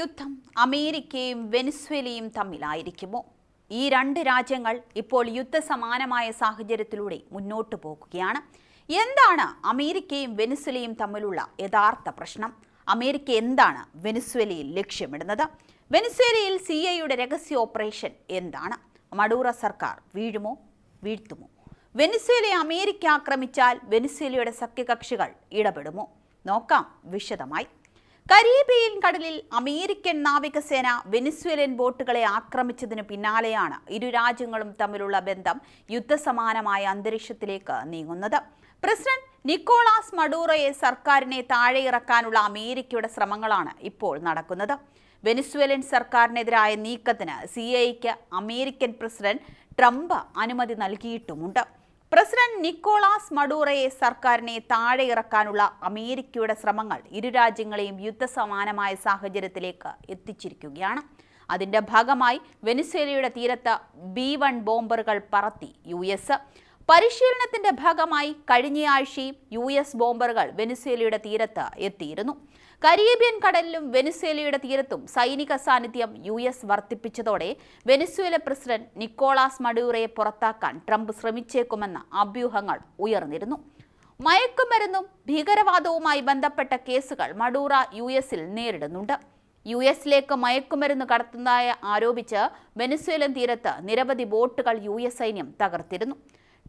യുദ്ധം അമേരിക്കയും വെനിസ്വേലയും തമ്മിലായിരിക്കുമോ? ഈ രണ്ട് രാജ്യങ്ങൾ ഇപ്പോൾ യുദ്ധസമാനമായ സാഹചര്യത്തിലൂടെ മുന്നോട്ടു പോകുകയാണ്. എന്താണ് അമേരിക്കയും വെനിസ്വേലയും തമ്മിലുള്ള യഥാർത്ഥ പ്രശ്നം? അമേരിക്ക എന്താണ് വെനിസ്വേലയിൽ ലക്ഷ്യമിടുന്നത്? വെനിസ്വേലയിൽ സി ഐയുടെ രഹസ്യ ഓപ്പറേഷൻ എന്താണ്? മഡൂറ സർക്കാർ വീഴുമോ? വീഴ്ത്തുമോ? വെനിസ്വേലയെ അമേരിക്ക ആക്രമിച്ചാൽ വെനിസ്വേലയുടെ സഖ്യകക്ഷികൾ ഇടപെടുമോ? നോക്കാം വിശദമായി. കരീബിയൻ കടലിൽ അമേരിക്കൻ നാവികസേന വെനിസ്വേലൻ ബോട്ടുകളെ ആക്രമിച്ചതിന് പിന്നാലെയാണ് ഇരു രാജ്യങ്ങളും തമ്മിലുള്ള ബന്ധം യുദ്ധസമാനമായ അന്തരീക്ഷത്തിലേക്ക് നീങ്ങുന്നത്. പ്രസിഡന്റ് നിക്കോളാസ് മഡൂറോയെ സർക്കാരിനെ താഴെയിറക്കാനുള്ള അമേരിക്കയുടെ ശ്രമങ്ങളാണ് ഇപ്പോൾ നടക്കുന്നത്. വെനിസ്വേലൻ സർക്കാരിനെതിരായ നീക്കത്തിന് സി ഐക്ക് അമേരിക്കൻ പ്രസിഡന്റ് ട്രംപ് അനുമതി നൽകിയിട്ടുമുണ്ട്. പ്രസിഡന്റ് നിക്കോളാസ് മഡൂറയെ സർക്കാരിനെ താഴെ ഇറക്കാനുള്ള അമേരിക്കയുടെ ശ്രമങ്ങൾ ഇരു രാജ്യങ്ങളെയും യുദ്ധസമാനമായ സാഹചര്യത്തിലേക്ക് എത്തിച്ചിരിക്കുകയാണ്. അതിന്റെ ഭാഗമായി വെനിസ്വേലയുടെ തീരത്ത് ബി വൺ ബോംബറുകൾ പറത്തി യു എസ്. പരിശീലനത്തിന്റെ ഭാഗമായി കഴിഞ്ഞയാഴ്ചയും യു എസ് ബോംബറുകൾ വെനിസ്വേലയുടെ തീരത്ത് എത്തിയിരുന്നു. കരീബിയൻ കടലിലും വെനിസ്വേലയുടെ തീരത്തും സൈനിക സാന്നിധ്യം യു എസ് വർദ്ധിപ്പിച്ചതോടെ വെനിസ്വേല പ്രസിഡന്റ് നിക്കോളാസ് മഡൂറയെ പുറത്താക്കാൻ ട്രംപ് ശ്രമിച്ചേക്കുമെന്ന അഭ്യൂഹങ്ങൾ ഉയർന്നിരുന്നു. മയക്കുമരുന്നും ഭീകരവാദവുമായി ബന്ധപ്പെട്ട കേസുകൾ മഡൂറ യു എസിൽ നേരിടുന്നുണ്ട്. യു എസിലേക്ക് മയക്കുമരുന്ന് കടത്തുന്നതായി ആരോപിച്ച് വെനിസ്വേലൻ തീരത്ത് നിരവധി ബോട്ടുകൾ യു എസ് സൈന്യം തകർത്തിരുന്നു.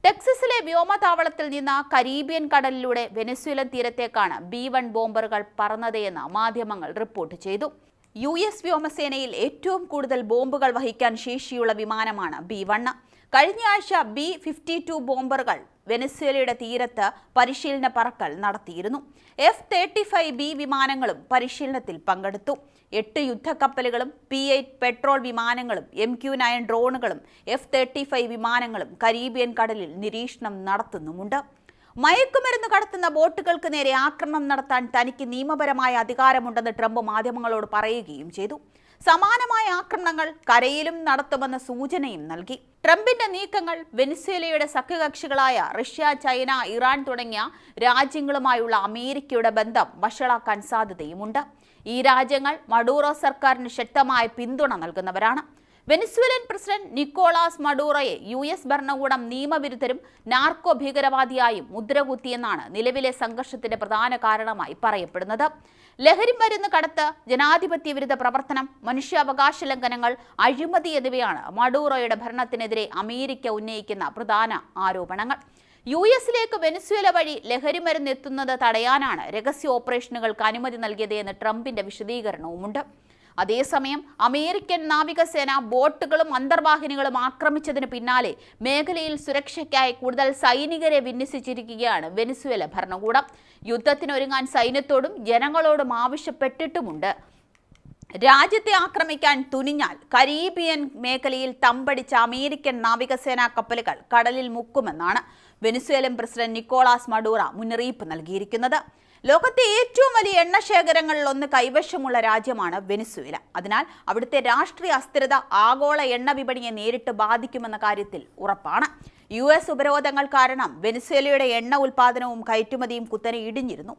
ടെക്സസിലെ വ്യോമതാവളത്തിൽ നിന്ന് കരീബിയൻ കടലിലൂടെ വെനസ്വേലൻ തീരത്തേക്കാണ് ബി വൺ ബോംബറുകൾ പറന്നതെന്ന് മാധ്യമങ്ങൾ റിപ്പോർട്ട് ചെയ്തു. യു എസ് വ്യോമസേനയിൽ ഏറ്റവും കൂടുതൽ ബോംബുകൾ വഹിക്കാൻ ശേഷിയുള്ള വിമാനമാണ് ബി വണ്ണ് കഴിഞ്ഞയാഴ്ച ബി ഫിഫ്റ്റി ടു ബോംബറുകൾ വെനസ്വേലയുടെ തീരത്ത് പരിശീലന പറക്കൽ നടത്തിയിരുന്നു. എഫ് തേർട്ടി ഫൈവ് ബി വിമാനങ്ങളും പരിശീലനത്തിൽ പങ്കെടുത്തു. എട്ട് യുദ്ധക്കപ്പലുകളും പി എയ്റ്റ് പെട്രോൾ വിമാനങ്ങളും എം ക്യു നയൻ ഡ്രോണുകളും എഫ് തേർട്ടി ഫൈവ് വിമാനങ്ങളും കരീബിയൻ കടലിൽ നിരീക്ഷണം നടത്തുന്നുമുണ്ട്. മയക്കുമരുന്ന് കടത്തുന്ന ബോട്ടുകൾക്ക് നേരെ ആക്രമണം നടത്താൻ തനിക്ക് നിയമപരമായ അധികാരമുണ്ടെന്ന് ട്രംപ് മാധ്യമങ്ങളോട് പറയുകയും ചെയ്തു. സമാനമായ ആക്രമണങ്ങൾ കരയിലും നടത്തുമെന്ന സൂചനയും നൽകി. ട്രംപിന്റെ നീക്കങ്ങൾ വെനിസ്വേലയുടെ സഖ്യകക്ഷികളായ റഷ്യ ചൈന ഇറാൻ തുടങ്ങിയ രാജ്യങ്ങളുമായുള്ള അമേരിക്കയുടെ ബന്ധം വഷളാക്കാൻ സാധ്യതയുമുണ്ട്. ഈ രാജ്യങ്ങൾ മഡൂറോ സർക്കാരിന് ശക്തമായ പിന്തുണ നൽകുന്നവരാണ്. വെനിസ്വേലൻ പ്രസിഡന്റ് നിക്കോളാസ് മഡൂറോയെ യു എസ് ഭരണകൂടം നിയമവിരുദ്ധരും നാർക്കോ ഭീകരവാദിയായും മുദ്രകുത്തിയെന്നാണ് നിലവിലെ സംഘർഷത്തിന്റെ പ്രധാന കാരണമായി പറയപ്പെടുന്നത്. ലഹരി മരുന്ന് കടത്ത് ജനാധിപത്യ വിരുദ്ധ പ്രവർത്തനം മനുഷ്യാവകാശ ലംഘനങ്ങൾ അഴിമതി എന്നിവയാണ് മഡൂറോയുടെ ഭരണത്തിനെതിരെ അമേരിക്ക ഉന്നയിക്കുന്ന പ്രധാന ആരോപണങ്ങൾ. യു എസിലേക്ക് വെനസ്വേല വഴി ലഹരിമരുന്ന് എത്തുന്നത് തടയാനാണ് രഹസ്യ ഓപ്പറേഷനുകൾക്ക് അനുമതി നൽകിയത് എന്ന് ട്രംപിന്റെ വിശദീകരണവുമുണ്ട്. അതേസമയം അമേരിക്കൻ നാവികസേന ബോട്ടുകളും അന്തർവാഹിനികളും ആക്രമിച്ചതിന് പിന്നാലെ മേഖലയിൽ സുരക്ഷയ്ക്കായി കൂടുതൽ സൈനികരെ വിന്യസിച്ചിരിക്കുകയാണ് വെനസ്വേല ഭരണകൂടം. യുദ്ധത്തിനൊരുങ്ങാൻ സൈന്യത്തോടും ജനങ്ങളോടും ആവശ്യപ്പെട്ടിട്ടുമുണ്ട്. രാജ്യത്തെ ആക്രമിക്കാൻ തുനിഞ്ഞാൽ കരീബിയൻ മേഖലയിൽ തമ്പടിച്ച അമേരിക്കൻ നാവികസേനാ കപ്പലുകൾ കടലിൽ മുക്കുമെന്നാണ് വെനിസ്വേലൻ പ്രസിഡന്റ് നിക്കോളാസ് മഡൂറ മുന്നറിയിപ്പ് നൽകിയിരിക്കുന്നത്. ലോകത്തെ ഏറ്റവും വലിയ എണ്ണ ശേഖരങ്ങളിൽ ഒന്ന് കൈവശമുള്ള രാജ്യമാണ് വെനിസ്വേല. അതിനാൽ അവിടുത്തെ രാഷ്ട്രീയ അസ്ഥിരത ആഗോള എണ്ണ വിപണിയെ നേരിട്ട് ബാധിക്കുമെന്ന കാര്യത്തിൽ ഉറപ്പാണ്. യു എസ് ഉപരോധങ്ങൾ കാരണം വെനിസ്വേലയുടെ എണ്ണ ഉൽപാദനവും കയറ്റുമതിയും കുത്തനെ ഇടിഞ്ഞിരുന്നു.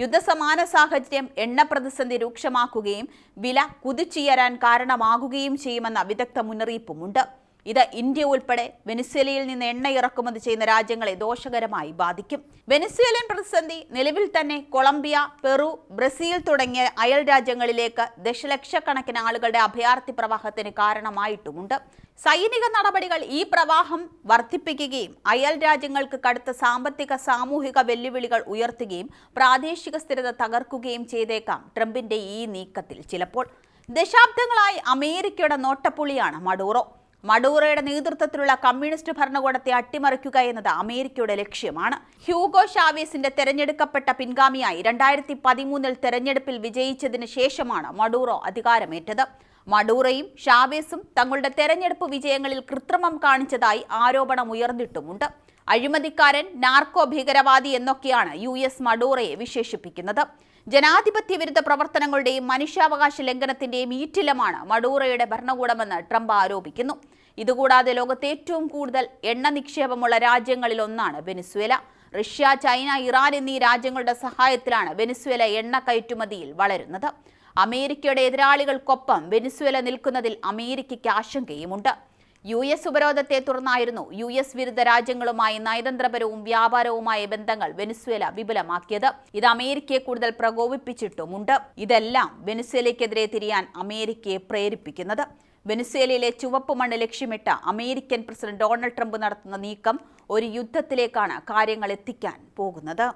യുദ്ധസമാന സാഹചര്യം എണ്ണ പ്രതിസന്ധി രൂക്ഷമാക്കുകയും വില കുതിച്ചുയരാൻ കാരണമാകുകയും ചെയ്യുമെന്ന വിദഗ്ധ മുന്നറിയിപ്പുമുണ്ട്. ഇത് ഇന്ത്യ ഉൾപ്പെടെ വെനിസ്വേലയിൽ നിന്ന് എണ്ണ ഇറക്കുമതി ചെയ്യുന്ന രാജ്യങ്ങളെ ദോഷകരമായി ബാധിക്കും. വെനിസ്വേലൻ പ്രതിസന്ധി നിലവിൽ തന്നെ കൊളംബിയ പെറു ബ്രസീൽ തുടങ്ങിയ അയൽ രാജ്യങ്ങളിലേക്ക് ദശലക്ഷക്കണക്കിന് ആളുകളുടെ അഭയാർത്ഥി പ്രവാഹത്തിന് കാരണമായിട്ടുമുണ്ട്. സൈനിക നടപടികൾ ഈ പ്രവാഹം വർദ്ധിപ്പിക്കുകയും അയൽ രാജ്യങ്ങൾക്ക് കടുത്ത സാമ്പത്തിക സാമൂഹിക വെല്ലുവിളികൾ ഉയർത്തുകയും പ്രാദേശിക സ്ഥിരത തകർക്കുകയും ചെയ്തേക്കാം ട്രംപിന്റെ ഈ നീക്കത്തിൽ ചിലപ്പോൾ. ദശാബ്ദങ്ങളായി അമേരിക്കയുടെ നോട്ടപ്പുള്ളിയാണ് മഡൂറോ. മഡൂറോയുടെ നേതൃത്വത്തിലുള്ള കമ്മ്യൂണിസ്റ്റ് ഭരണകൂടത്തെ അട്ടിമറിക്കുക എന്നത് അമേരിക്കയുടെ ലക്ഷ്യമാണ്. ഹ്യൂഗോ ഷാവേസിന്റെ തെരഞ്ഞെടുക്കപ്പെട്ട പിൻഗാമിയായി രണ്ടായിരത്തി പതിമൂന്നിൽ തെരഞ്ഞെടുപ്പിൽ വിജയിച്ചതിന് ശേഷമാണ് മഡൂറോ അധികാരമേറ്റത്. മഡൂറയും ഷാവേസും തങ്ങളുടെ തെരഞ്ഞെടുപ്പ് വിജയങ്ങളിൽ കൃത്രിമം കാണിച്ചതായി ആരോപണം ഉയർന്നിട്ടുമുണ്ട്. അഴിമതിക്കാരൻ നാർക്കോ ഭീകരവാദി എന്നൊക്കെയാണ് യു എസ് മഡൂറയെ വിശേഷിപ്പിക്കുന്നത്. ജനാധിപത്യ വിരുദ്ധ പ്രവർത്തനങ്ങളുടെയും മനുഷ്യാവകാശ ലംഘനത്തിന്റെയും ഈറ്റിലമാണ് മഡൂറയുടെ ഭരണകൂടമെന്ന് ട്രംപ് ആരോപിക്കുന്നു. ഇതുകൂടാതെ ലോകത്തെ ഏറ്റവും കൂടുതൽ എണ്ണ നിക്ഷേപമുള്ള രാജ്യങ്ങളിൽ ഒന്നാണ് വെനിസ്വേല. റഷ്യ ചൈന ഇറാൻ എന്നീ രാജ്യങ്ങളുടെ സഹായത്തിലാണ് വെനിസ്വേല എണ്ണ കയറ്റുമതിയിൽ വളരുന്നത്. അമേരിക്കയുടെ എതിരാളികൾക്കൊപ്പം വെനിസ്വേല നിൽക്കുന്നതിൽ അമേരിക്കയ്ക്ക് ആശങ്കയുമുണ്ട്. യു എസ് ഉപരോധത്തെ തുടർന്നായിരുന്നു യു എസ് വിരുദ്ധ രാജ്യങ്ങളുമായി നയതന്ത്രപരവും വ്യാപാരവുമായ ബന്ധങ്ങൾ വെനിസ്വേല വിപുലമാക്കിയത്. ഇത് അമേരിക്കയെ കൂടുതൽ പ്രകോപിപ്പിച്ചിട്ടുമുണ്ട്. ഇതെല്ലാം വെനിസ്വേലയ്ക്കെതിരെ തിരിയാൻ അമേരിക്കയെ പ്രേരിപ്പിക്കുന്നത്. വെനിസ്വേലയിലെ ചുവപ്പ് മണ്ണ് ലക്ഷ്യമിട്ട അമേരിക്കൻ പ്രസിഡന്റ് ഡൊണാൾഡ് ട്രംപ് നടത്തുന്ന നീക്കം ഒരു യുദ്ധത്തിലേക്കാണ് കാര്യങ്ങൾ എത്തിക്കാൻ പോകുന്നത്.